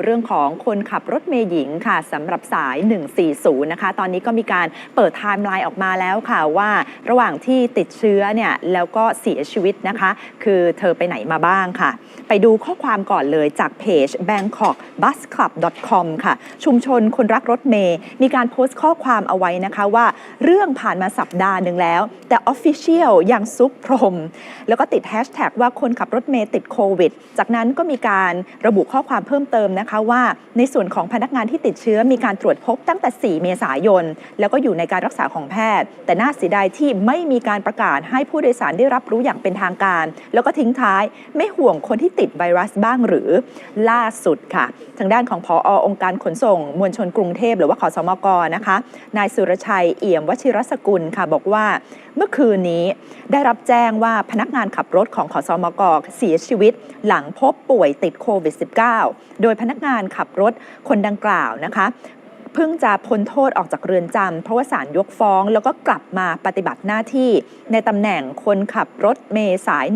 เรื่องของคนขับรถเมย์หญิงค่ะสำหรับสาย 140 นะคะ ตอนนี้ก็มีการเปิดไทม์ไลน์ออกมาแล้วค่ะว่าระหว่างที่ติดเชื้อเนี่ยแล้วก็เสียชีวิตนะคะ คือเธอไปไหนมาบ้างค่ะ ไปดูข้อความก่อนเลยจากเพจ bangkok bus club com ค่ะ ชุมชนคนรักรถเมย์มีการโพสต์ข้อความเอาไว้นะคะว่า เรื่องผ่านมาสัปดาห์หนึ่งแล้ว แต่ Official ยังซุกพรม แล้วก็ติดแฮชแท็กว่าคนขับรถเมย์ติดโควิด จากนั้นก็มีการระบุข้อความเพิ่มเติมนะคะว่าในส่วนของพนักงานที่ติดเชื้อมีการตรวจพบตั้งแต่ 4 เมษายน แล้วก็อยู่ในการรักษาของแพทย์ แต่น่าเสียดายที่ไม่มีการประกาศให้ผู้โดยสารได้รับรู้อย่างเป็นทางการ แล้วก็ทิ้งท้ายไม่ห่วงคนที่ติดไวรัสบ้างหรือล่าสุดค่ะ ทางด้านของพอองค์การขนส่ง มวลชนกรุงเทพหรือว่าขอสมกนะคะนายสุรชัยเอี่ยมวชิรสกุลค่ะบอกว่าเมื่อคืนนี้ได้รับแจ้งว่าพนักงานขับรถของขอสมกเสียชีวิต หลังพบป่วยติดโควิด -19 โดยพนักักงานขับรถคนดังกล่าวนะคะเพิ่งจะพ้นโทษออกจากเรือนจำเพราะว่าศาลยกฟ้อง แล้วก็กลับมาปฏิบัติหน้าที่ ในตำแหน่งคนขับรถเมย์สาย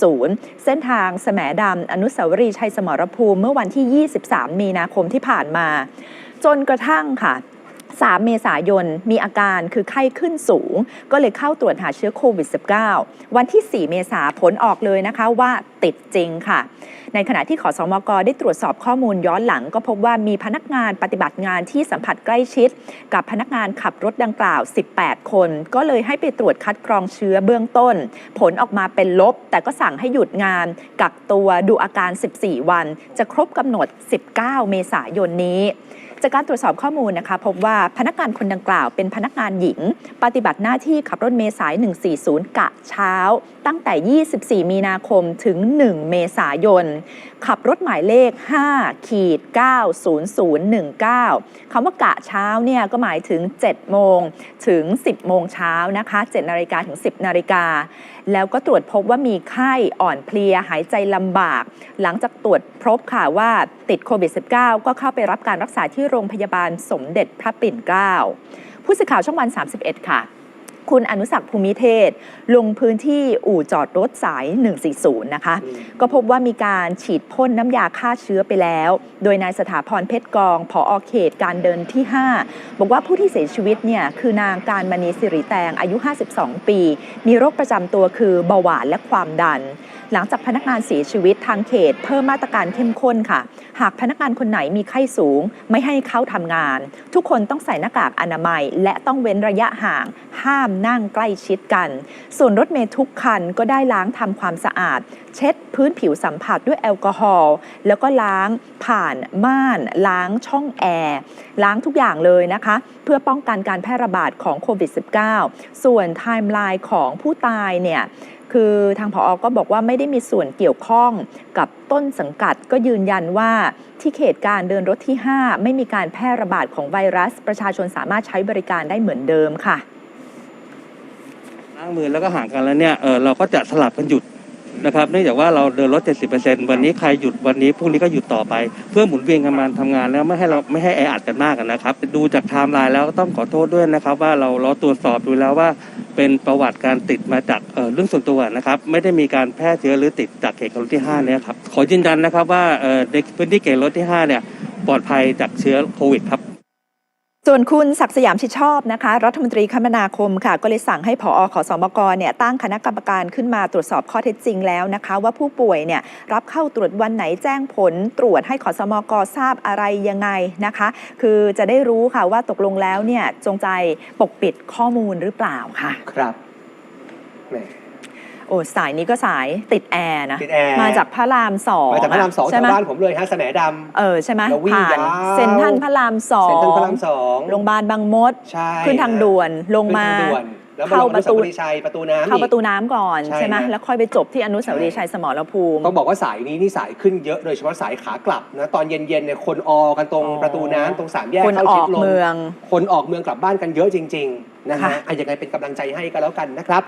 140 เส้นทางแสมดำอนุสาวรีย์ชัยสมรภูมิ เมื่อวันที่ 23 มีนาคมที่ผ่านมา จนกระทั่งค่ะ 3 เมษายนมีอาการคือไข้ขึ้นสูง ก็เลยเข้าตรวจหาเชื้อโควิด -19 วันที่ 4 เมษาผลออกเลยนะคะว่าติดจริงค่ะ ในขณะที่ขอสมกได้ตรวจสอบข้อมูลย้อนหลัง ก็พบว่ามีพนักงานปฏิบัติงานที่สัมผัสใกล้ชิด กับพนักงานขับรถดังกล่าว 18 คน ก็เลยให้ไปตรวจคัดกรองเชื้อเบื้องต้น ผลออกมาเป็นลบ แต่ก็สั่งให้หยุดงาน กักตัวดูอาการ 14 วัน จะครบกำหนด 19 เมษายนนี้ จากการตรวจสอบข้อมูลนะคะ พบว่าพนักงานคนดังกล่าวเป็นพนักงานหญิง ปฏิบัติหน้าที่ขับรถเมล์สาย 140 กะเช้า ตั้งแต่ 24 มีนาคมถึง 1 เมษายน ขับรถหมายเลข 5 ขีด 90019คำว่ากะเช้าเนี่ยก็หมายถึง 7 โมงถึง 10 โมงเช้านะคะ7นาฬิกาถึง 10 นาฬิกา แล้วก็ตรวจพบว่ามีไข้อ่อนเพลียหายใจลำบาก หลังจากตรวจพบค่ะว่าติดโควิด -19 ก็เข้าไปรับการรักษาที่โรงพยาบาลสมเด็จพระปิ่นเกล้าผู้สื่อข่าวช่องวัน 31 ค่ะ คุณอนุสักษ์ภูมิเทศ ลงพื้นที่อู่จอดรถสาย 140 นะคะ ก็พบว่ามีการฉีดพ่นน้ำยาฆ่าเชื้อไปแล้ว โดยนายสถาพรเพชรกองผอเขตการเดินที่ 5 บอกว่าผู้ที่เสียชีวิตเนี่ย คือนางการมณีสิริแตงอายุ 52 ปี มีโรคประจำตัวคือเบาหวานและความดัน หลังจากพนักงานเสียชีวิตทางเขต เพิ่มมาตรการเข้มข้นค่ะ หากพนักงานคนไหนมีไข้สูง ไม่ให้เข้าทำงาน ทุกคนต้องใส่หน้ากากอนามัย และต้องเว้นระยะห่างห้ามนั่งใกล้ชิดกัน ส่วนรถเมล์ทุกคันก็ได้ล้างทำความสะอาด เช็ดพื้นผิวสัมผัสด้วยแอลกอฮอล์แล้วก็ล้างผ่านม่าน ล้างช่องแอร์ ล้างทุกอย่างเลยนะคะ เพื่อป้องกันการแพร่ระบาดของโควิด -19 ส่วนไทม์ไลน์ของผู้ตายเนี่ยคือทางผออก็บอกว่าไม่ได้มีส่วนเกี่ยวข้องกับต้นสังกัดก็ยืนยันว่าที่เขตการเดินรถที่ 5 ไม่มีการแพร่ระบาดของไวรัส ประชาชนสามารถใช้บริการได้เหมือนเดิมค่ะางมือแล้วก็ห่างกันแล้วเนี่ยเออเราก็จะสลับกันหยุดนะครับเนื่องจากว่าเราเดินรถ 70%วันนี้ใครหยุดวันนี้พรุ่งนี้ก็หยุดต่อไป เพื่อหมุนเวียนกันมาทำงานแล้วไม่ให้เราไม่ให้แออัดกันมากนะครับ ดูจากไทม์ไลน์แล้วต้องขอโทษด้วยนะครับ ว่าเราเราตรวจสอบดูแล้วว่า เป็นประวัติการติดมาจากเออเรื่องส่วนตัวนะครับ ไม่ได้มีการแพร่เชื้อหรือติดจากเขตรถที่5เนี่ยครับขอยืนยันนะครับว่าเออในพื้นที่เขตรถที่5เนี่ยปลอดภัยจากเชื้อโควิดครับ ส่วนคุณศักสยามชิดชอบนะคะ รัฐมนตรีคมนาคมค่ะ ก็เลยสั่งให้ผอขอสมกเนี่ยตั้งคณะกรรมการขึ้นมาตรวจสอบข้อเท็จจริงแล้วนะคะ ว่าผู้ป่วยเนี่ยรับเข้าตรวจวันไหนแจ้งผล ตรวจให้ขอสมกทราบอะไรยังไงนะคะ คือจะได้รู้ค่ะว่าตกลงแล้วเนี่ยจงใจปกปิดข้อมูลหรือเปล่าค่ะ ครับแหม โอ้สายนี้ก็สายติดแอร์นะติดแอร์ มาจากพระรามสองมาจากพระรามสองใช่แถวไหมบ้านผมเลยฮะแสนดำ เออใช่ไหมแล้ววิ่งผ่านยาว เซ็นทรัลพระรามสอเซ็นงทรัลพระรามสองโรงพยาบาลบางมด ใช่ขึ้นทางด่วนลงมา ขึ้นทางด่วนแล้วมาเข้าลงอประนุสาตู วรีย์ชัยประตูน้ำเข้าอีก ประตูน้ำก่อนใช่ใช่ไหมฮะ แล้วค่อยไปจบที่อนุสาวรีย์ชัยสมรภูมิ ต้องบอกว่าสายนี้นี่สายขึ้นเยอะโดยเฉพาะสายขากลับนะตอนเย็นๆเนี่ยคนออกันตรงอ๋อ ประตูน้ำตรงสามแยกคนเข้าอชิอดกลม เมือง คนออกเมืองกลับบ้านกันเยอะจริง ๆ นะฮะค่ะ อะยังไงเป็นกำลังใจให้ก็แล้วกันนะครับ